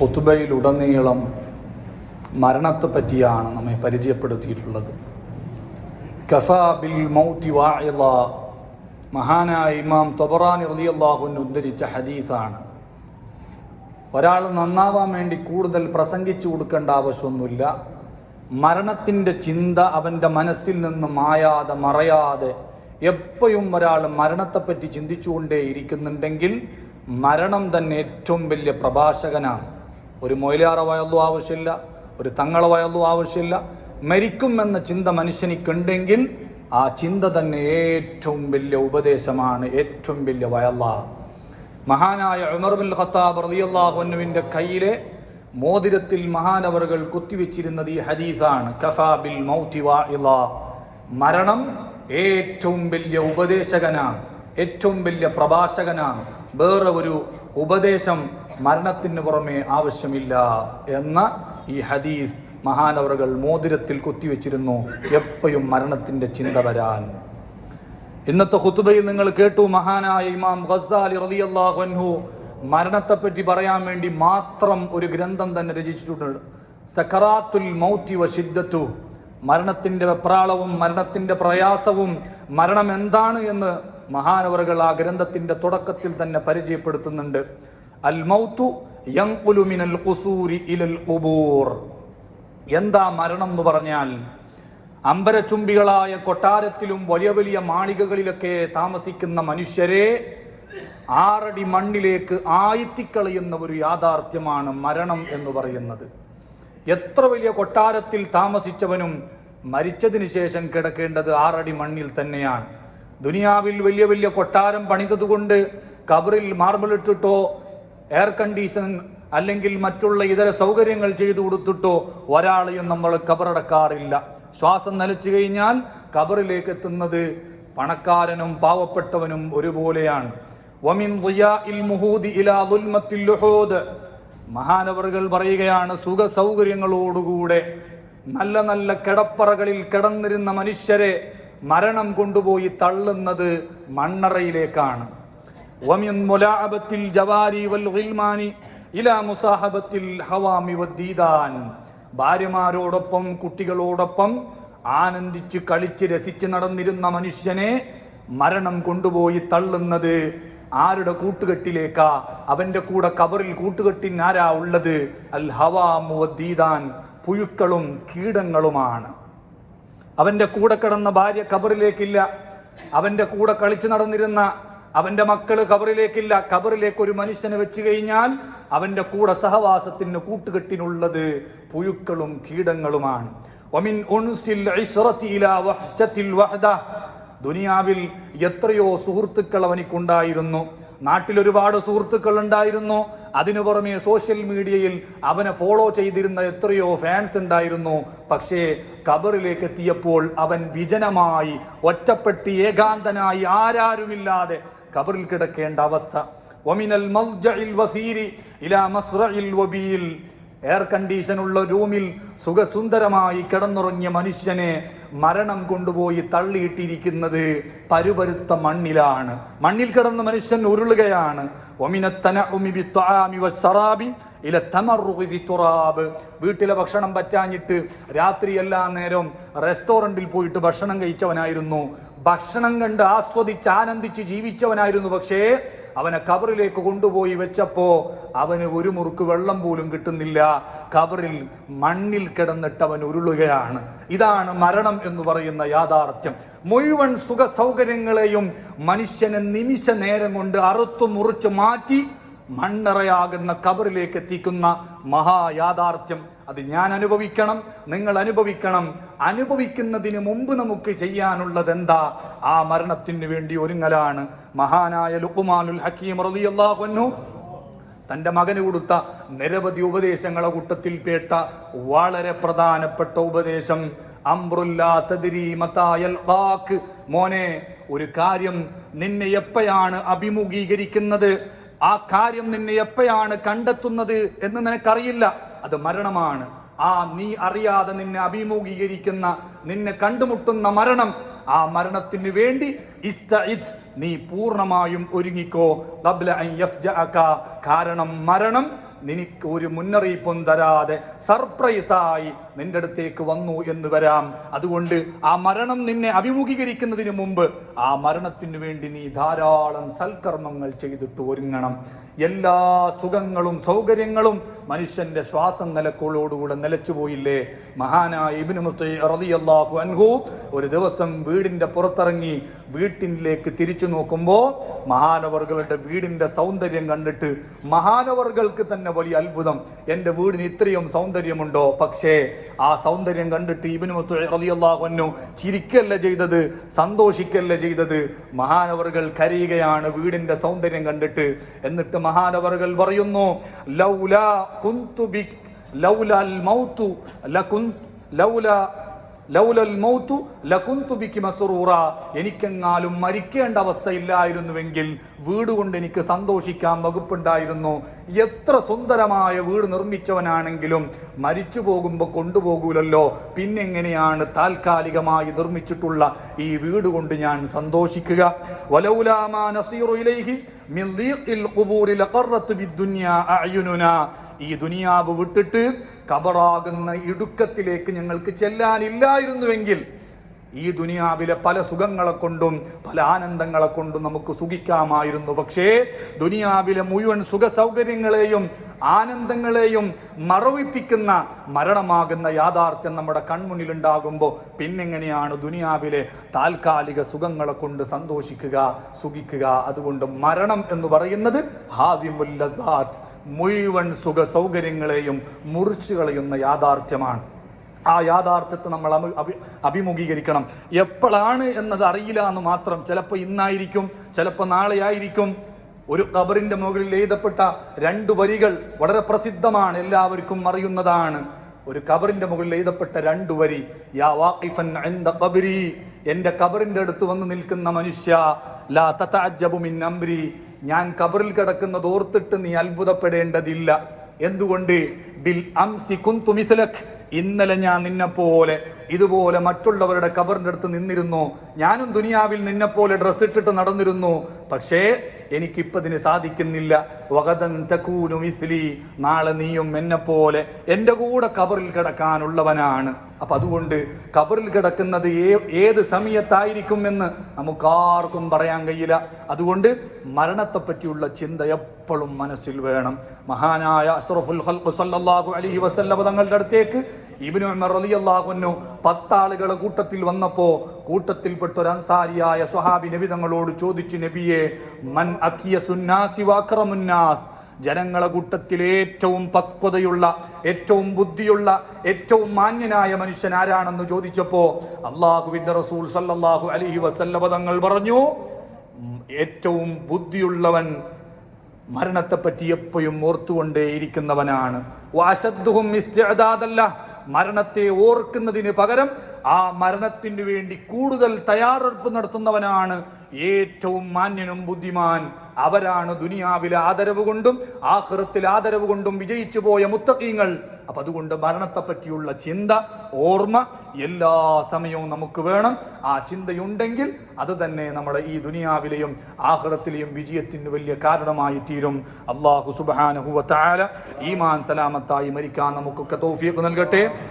ഹുത്തുബയിലുടനീളം മരണത്തെ പറ്റിയാണ് നമ്മെ പരിചയപ്പെടുത്തിയിട്ടുള്ളത്. കഫാ ബിൽ മൗത്തി വാഇള മഹാനായ ഇമാം തൊബറാനി റളിയല്ലാഹുവിന് ഉദ്ധരിച്ച ഹദീസാണ്. ഒരാൾ നന്നാവാൻ വേണ്ടി കൂടുതൽ പ്രസംഗിച്ചു കൊടുക്കേണ്ട ആവശ്യമൊന്നുമില്ല. മരണത്തിന്റെ ചിന്ത അവന്റെ മനസ്സിൽ നിന്ന് മായാതെ മറയാതെ എപ്പോഴും ഒരാൾ മരണത്തെപ്പറ്റി ചിന്തിച്ചുകൊണ്ടേ ഇരിക്കുന്നുണ്ടെങ്കിൽ മരണം തന്നെ ഏറ്റവും വലിയ പ്രഭാഷകനാണ്. ഒരു മൊയിലാറ വയലും ആവശ്യമില്ല ഒരു തങ്ങള വയലും ആവശ്യമില്ല. മരിക്കുമെന്ന ചിന്ത മനുഷ്യനിക്കുണ്ടെങ്കിൽ ആ ചിന്ത തന്നെ ഏറ്റവും വലിയ ഉപദേശമാണ് ഏറ്റവും വലിയ വയല്ല മഹാനായ ഉമർ ബിൻ ഖത്താബ് റലിയല്ലാഹുവിന്റെ കയ്യിലെ മോതിരത്തിൽ മഹാനവറുകൾ കുത്തിവെച്ചിരുന്നത് ഈ ഹദീസാണ്. കഫാ ബിൽ മൗതി വാഇള മരണം ഏറ്റവും വലിയ ഉപദേശകനാണ് ഏറ്റവും വലിയ പ്രഭാഷകനാണ്. വേറെ ഒരു ഉപദേശം മരണത്തിന് പുറമെ ആവശ്യമില്ല എന്ന ഈ ഹദീസ് മഹാനവറുകൾ മോതിരത്തിൽ കുത്തിവെച്ചിരുന്നു. എപ്പോഴും മരണത്തിന്റെ ചിന്ത വരാൻ. ഇന്നത്തെ ഹുത്തുബയിൽ നിങ്ങൾ കേട്ടു മഹാനായ ഇമാം ഖസാലി റളിയല്ലാഹു അൻഹു മരണത്തെപ്പറ്റി പറയാൻ വേണ്ടി മാത്രം ഒരു ഗ്രന്ഥം തന്നെ രചിച്ചിട്ടുണ്ട്. സഖറാത്തുൽ മൗത്തി വശിദ്ധത്തു മരണത്തിന്റെ വെപ്രാളവും മരണത്തിന്റെ പ്രയാസവും മരണം എന്താണ് എന്ന് മഹാനവറുകൾ ആ ഗ്രന്ഥത്തിന്റെ തുടക്കത്തിൽ തന്നെ പരിചയപ്പെടുത്തുന്നുണ്ട്. അൽ യങ്കുലുമിനൽ യങ്കുലു മിനൽ ഖുസൂരി ഇലൽ ഖുബൂർ. എന്താ മരണം എന്ന് പറഞ്ഞാൽ അമ്പരചുംബികളായ കൊട്ടാരത്തിലും വലിയ വലിയ മാളികകളിലൊക്കെ താമസിക്കുന്ന മനുഷ്യരെ ആറടി മണ്ണിലേക്ക് ആയിത്തിക്കളയുന്ന ഒരു യാഥാർത്ഥ്യമാണ് മരണം എന്ന് പറയുന്നത്. എത്ര വലിയ കൊട്ടാരത്തിൽ താമസിച്ചവനും മരിച്ചതിന് ശേഷം കിടക്കേണ്ടത് ആറടി മണ്ണിൽ തന്നെയാണ്. ദുനിയാവിൽ വലിയ വലിയ കൊട്ടാരം പണിതതുകൊണ്ട് കബറിൽ മാർബിൾ ഇട്ടിട്ടോ എയർ കണ്ടീഷൻ അല്ലെങ്കിൽ മറ്റുള്ള ഇതര സൗകര്യങ്ങൾ ചെയ്തു കൊടുത്തിട്ടോ ഒരാളെയും നമ്മൾ കബറടക്കാറില്ല. ശ്വാസം നലച്ചു കഴിഞ്ഞാൽ കബറിലേക്ക് എത്തുന്നത് പണക്കാരനും പാവപ്പെട്ടവനും ഒരുപോലെയാണ്. വമിൻ ഇലാ മഹാനവറുകൾ പറയുകയാണ് സുഖ സൗകര്യങ്ങളോടുകൂടെ നല്ല നല്ല കിടപ്പറകളിൽ കിടന്നിരുന്ന മനുഷ്യരെ മരണം കൊണ്ടുപോയി തള്ളുന്നത് മണ്ണറയിലേക്കാണ്. ومن ملاعبة الجواري والغلمان إلى مصاحبة الحوام والديدان ഭാര്യമാരോടൊപ്പം കുട്ടികളോടൊപ്പം ആനന്ദിച്ച് കളിച്ച് രസിച്ച് നടന്നിരുന്ന മനുഷ്യനെ മരണം കൊണ്ടുപോയി തള്ളുന്നത് ആരുടെ കൂട്ടുകെട്ടിലേക്കാ അവന്റെ കൂടെ കബറിൽ കൂട്ടുകെട്ടിൻ ആരാ ഉള്ളത് അൽ ഹവാമുദ്ദീദാൻ പുഴുക്കളും കീടങ്ങളുമാണ് അവന്റെ കൂടെ കിടന്ന ഭാര്യ കബറിലേക്കില്ല അവന്റെ കൂടെ കളിച്ചു നടന്നിരുന്ന അവന്റെ മക്കൾ കബറിലേക്കില്ല. കബറിലേക്ക് ഒരു മനുഷ്യനെ വെച്ച് കഴിഞ്ഞാൽ അവന്റെ കൂടെ സഹവാസത്തിന് കൂട്ടുകെട്ടിനുള്ളത് പുഴുക്കളും കീടങ്ങളുമാണ്. ഒമിൻ ദുനിയാവിൽ എത്രയോ സുഹൃത്തുക്കൾ അവനിക്കുണ്ടായിരുന്നു. നാട്ടിൽ ഒരുപാട് സുഹൃത്തുക്കൾ ഉണ്ടായിരുന്നു. അതിനു പുറമെ സോഷ്യൽ മീഡിയയിൽ അവനെ ഫോളോ ചെയ്തിരുന്ന എത്രയോ ഫാൻസ് ഉണ്ടായിരുന്നു. പക്ഷേ കബറിലേക്ക് എത്തിയപ്പോൾ അവൻ വിജനമായി ഒറ്റപ്പെട്ട് ഏകാന്തനായി ആരാരുമില്ലാതെ കബറിൽ കിടക്കേണ്ട അവസ്ഥ. ഒമിനൽ വസീരി ഇലാ മസ്റഇൽ വബീൽ. എയർ റൂമിൽ സുഖസുന്ദരമായി കിടന്നുറങ്ങിയ മനുഷ്യനെ മരണം കൊണ്ടുപോയി തള്ളിയിട്ടിരിക്കുന്നത് പരുപരുത്ത മണ്ണിലാണ്. മണ്ണിൽ കിടന്ന മനുഷ്യൻ ഉരുളുകയാണ്. വീട്ടിലെ ഭക്ഷണം പറ്റാഞ്ഞിട്ട് രാത്രി എല്ലാ നേരം റെസ്റ്റോറന്റിൽ പോയിട്ട് ഭക്ഷണം കഴിച്ചവനായിരുന്നു. ഭക്ഷണം കണ്ട് ആസ്വദിച്ച് ആനന്ദിച്ച് ജീവിച്ചവനായിരുന്നു. പക്ഷേ അവനെ കബറിലേക്ക് കൊണ്ടുപോയി വെച്ചപ്പോൾ അവന് ഒരു മുറുക്ക് വെള്ളം പോലും കിട്ടുന്നില്ല. കബറിൽ മണ്ണിൽ കിടന്നിട്ട് അവൻ ഉരുളുകയാണ്. ഇതാണ് മരണം എന്ന് പറയുന്ന യാഥാർത്ഥ്യം. മുഴുവൻ സുഖ സൗകര്യങ്ങളെയും മനുഷ്യനെ നിമിഷ നേരം കൊണ്ട് അറുത്തു മുറിച്ച് മാറ്റി മണ്ണറയാകുന്ന കബറിലേക്ക് എത്തിക്കുന്ന മഹായാഥാർത്ഥ്യം. അത് ഞാൻ അനുഭവിക്കണം നിങ്ങൾ അനുഭവിക്കണം. അനുഭവിക്കുന്നതിന് മുമ്പ് നമുക്ക് ചെയ്യാനുള്ളത് എന്താ ആ മരണത്തിന് വേണ്ടി ഒരുങ്ങലാണ്. മഹാനായ ലുക്കുമാനുൽ ഹക്കീം റളിയല്ലാഹു അൻഹു തന്റെ മകന് കൊടുത്ത നിരവധി ഉപദേശങ്ങളെ കൂട്ടത്തിൽ പേട്ട വളരെ പ്രധാനപ്പെട്ട ഉപദേശം. മോനെ ഒരു കാര്യം നിന്നെ എപ്പോഴാണ് അഭിമുഖീകരിക്കുന്നത്? ആ കാര്യം നിന്നെ എപ്പോഴാണ് കണ്ടെത്തുന്നത് എന്ന് നിനക്കറിയില്ല. അത് മരണമാണ്. ആ നീ അറിയാതെ നിന്നെ അഭിമുഖീകരിക്കുന്ന നിന്നെ കണ്ടുമുട്ടുന്ന മരണം. ആ മരണത്തിന് വേണ്ടി നീ പൂർണമായും ഒരുങ്ങിക്കോ. കാരണം മരണം നിനക്ക് ഒരു മുന്നറിയിപ്പും തരാതെ സർപ്രൈസായി നിന്റെ അടുത്തേക്ക് വന്നു എന്ന് വരാം. അതുകൊണ്ട് ആ മരണം നിന്നെ അഭിമുഖീകരിക്കുന്നതിന് മുമ്പ് ആ മരണത്തിന് വേണ്ടി നീ ധാരാളം സൽക്കർമ്മങ്ങൾ ചെയ്തിട്ട് ഒരുങ്ങണം. എല്ലാ സുഖങ്ങളും സൗകര്യങ്ങളും മനുഷ്യന്റെ ശ്വാസം നിലക്കുള്ളോടുകൂടെ നിലച്ചുപോയില്ലേ മഹാനായ ഇബ്നു അൻഹു ഒരു ദിവസം വീടിന്റെ പുറത്തിറങ്ങി വീട്ടിലേക്ക് തിരിച്ചു നോക്കുമ്പോൾ മഹാനവറുകളുടെ വീടിന്റെ സൗന്ദര്യം കണ്ടിട്ട് മഹാനവറുകൾക്ക് തന്നെ വലിയ അത്ഭുതം. എന്റെ വീടിന് ഇത്രയും സൗന്ദര്യമുണ്ടോ? പക്ഷേ ആ സൗന്ദര്യം കണ്ടിട്ട് ഇബ്നു മുത്തൈ ചിരിക്കല്ല ചെയ്തത് സന്തോഷിക്കല്ല ചെയ്തത്. മഹാനവറുകൾ കരയുകയാണ് വീടിന്റെ സൗന്ദര്യം കണ്ടിട്ട്. എന്നിട്ട് മഹാനവറുകൾ പറയുന്നു ലൗലാ കുന്തു ബിക് ലൗലാൽ മൗതു ലകുൻ ലൗലാ ലൗലൽ മൗതു ലകുന്തു ബികി മസ്റൂറ എനിക്കെങ്ങാലും മരിക്കേണ്ട അവസ്ഥയില്ലായിരുന്നുവെങ്കിൽ വീട് കൊണ്ട് എനിക്ക് സന്തോഷിക്കാൻ വകുപ്പുണ്ടായിരുന്നു. എത്ര സുന്ദരമായ വീട് നിർമ്മിച്ചവനാണെങ്കിലും മരിച്ചു പോകുമ്പോൾ കൊണ്ടുപോകൂലല്ലോ. പിന്നെങ്ങനെയാണ് താൽക്കാലികമായി നിർമ്മിച്ചിട്ടുള്ള ഈ വീട് കൊണ്ട് ഞാൻ സന്തോഷിക്കുക? വലൗലാമാ നസീറു ഇലൈഹി മിൻ ദീഖിൽ ഖുബൂരി ലഖറത്തു ബിദ്ദുനിയാ അഅ്യുനുനാ. ഈ ദുനിയാവ് വിട്ടിട്ട് കബറാകുന്ന ഇടുക്കത്തിലേക്ക് ഞങ്ങൾക്ക് ചെല്ലാനില്ലായിരുന്നുവെങ്കിൽ ഈ ദുനിയാവിലെ പല സുഖങ്ങളെ കൊണ്ടും പല ആനന്ദങ്ങളെ കൊണ്ടും നമുക്ക് സുഖിക്കാമായിരുന്നു. പക്ഷേ ദുനിയാവിലെ മുഴുവൻ സുഖ സൗകര്യങ്ങളെയും ആനന്ദങ്ങളെയും മറവിപ്പിക്കുന്ന മരണമാകുന്ന യാഥാർത്ഥ്യം നമ്മുടെ കൺമുന്നിലുണ്ടാകുമ്പോൾ പിന്നെങ്ങനെയാണ് ദുനിയാവിലെ താൽക്കാലിക സുഖങ്ങളെ കൊണ്ട് സന്തോഷിക്കുക സുഖിക്കുക? അതുകൊണ്ട് മരണം എന്ന് പറയുന്നത് ഹാദിമുല്ലദാത്ത് മുഴുവൻ സുഖ സൗകര്യങ്ങളെയും മുറിച്ചു കളയുന്ന യാഥാർത്ഥ്യമാണ്. ആ യാഥാർത്ഥ്യത്തെ നമ്മൾ അഭി അഭിമുഖീകരിക്കണം. എപ്പോഴാണ് എന്നത് അറിയില്ല എന്ന് മാത്രം ചിലപ്പോൾ ഇന്നായിരിക്കും ചിലപ്പോൾ നാളെയായിരിക്കും. ഒരു കബറിന്റെ മുകളിൽ എഴുതപ്പെട്ട രണ്ട് വരികൾ വളരെ പ്രസിദ്ധമാണ് എല്ലാവർക്കും അറിയുന്നതാണ്. ഒരു കബറിന്റെ മുകളിൽ എഴുതപ്പെട്ട രണ്ട് വരി യാ വാഖിഫൻ ഇൻദ ഖബരി എന്റെ കബറിന്റെ അടുത്ത് വന്ന് നിൽക്കുന്ന മനുഷ്യ ലാ തതഅജ്ജബു മിൻ അംരി ഞാൻ കബറിൽ കിടക്കുന്നത് ഓർത്തിട്ട് നീ അത്ഭുതപ്പെടേണ്ടതില്ല. എന്തുകൊണ്ട്? ബിൽ അംസി കുന്തു മിസ്ലക്. ഇന്നലെ ഞാൻ നിന്നെപ്പോലെ ഇതുപോലെ മറ്റുള്ളവരുടെ കബറിന്റെ അടുത്ത് നിന്നിരുന്നു. ഞാനും ദുനിയാവിൽ നിന്നെപ്പോലെ ഡ്രസ് ഇട്ടിട്ട് നടന്നിരുന്നു. പക്ഷേ എനിക്കിപ്പതിന് സാധിക്കുന്നില്ല. വകതൻ തക്കൂനു മിസ്ലി. നാളെ നീയും എന്നെപ്പോലെ എന്റെ കൂടെ കബറിൽ കിടക്കാനുള്ളവനാണ്. അപ്പം അതുകൊണ്ട് കബറിൽ കിടക്കുന്നത് ഏ ഏത് സമയത്തായിരിക്കും എന്ന് നമുക്കാർക്കും പറയാൻ കഴിയില്ല. അതുകൊണ്ട് മരണത്തെപ്പറ്റിയുള്ള ചിന്ത എപ്പോഴും മനസ്സിൽ വേണം. മഹാനായ അഷ്റഫുൽ ഖൽഖ് അലി അലൈഹി വസല്ലം തങ്ങളുടെ അടുത്തേക്ക് ഇബിനു ഉമർ റളിയല്ലാഹു അൻഹു പത്താളുകളെ കൂട്ടത്തിൽ വന്നപ്പോൾ കൂട്ടത്തിൽപ്പെട്ട ഒരു അൻസാരിയായ സ്വഹാബി നബി തങ്ങളോട് ചോദിച്ചു നബിയെ മൻ അക്കിയസുന്നാസി വാക്രമുന്നാസ് ജനങ്ങളെ കൂട്ടത്തിൽ ഏറ്റവും പക്വതയുള്ള ഏറ്റവും ബുദ്ധിയുള്ള ഏറ്റവും മാന്യനായ മനുഷ്യൻ ആരാണെന്ന് ചോദിച്ചപ്പോ അള്ളാഹുവിന്റെ റസൂൽ സല്ലാഹു അലൈഹി വസല്ലപദങ്ങൾ പറഞ്ഞു ഏറ്റവും ബുദ്ധിയുള്ളവൻ മരണത്തെപ്പറ്റി എപ്പോഴും ഓർത്തുകൊണ്ടേയിരിക്കുന്നവനാണ്. വാശദ്ദുഹും മരണത്തെ ഓർക്കുന്നതിന് പകരം ആ മരണത്തിന് വേണ്ടി കൂടുതൽ തയ്യാറെടുപ്പ് നടത്തുന്നവനാണ് ഏറ്റവും മാന്യനും ബുദ്ധിമാൻ. അവരാണ് ദുനിയാവിലെ ആദരവ് കൊണ്ടും ആഹൃത്തിൽ ആദരവ് കൊണ്ടും വിജയിച്ചു പോയ മുത്തക്കീങ്ങൾ അപ്പം അതുകൊണ്ട് മരണത്തെപ്പറ്റിയുള്ള ചിന്ത ഓർമ്മ എല്ലാ സമയവും നമുക്ക് വേണം. ആ ചിന്തയുണ്ടെങ്കിൽ അത് തന്നെ നമ്മുടെ ഈ ദുനിയാവിലെയും ആഹ്റത്തിലെയും വിജയത്തിന് വലിയ കാരണമായി തീരും. അള്ളാഹു സുബാനഹുവ താല ഈമാൻ സലാമത്തായി മരിക്കാൻ നമുക്കൊക്കെ തോഫിയൊക്കെ നൽകട്ടെ.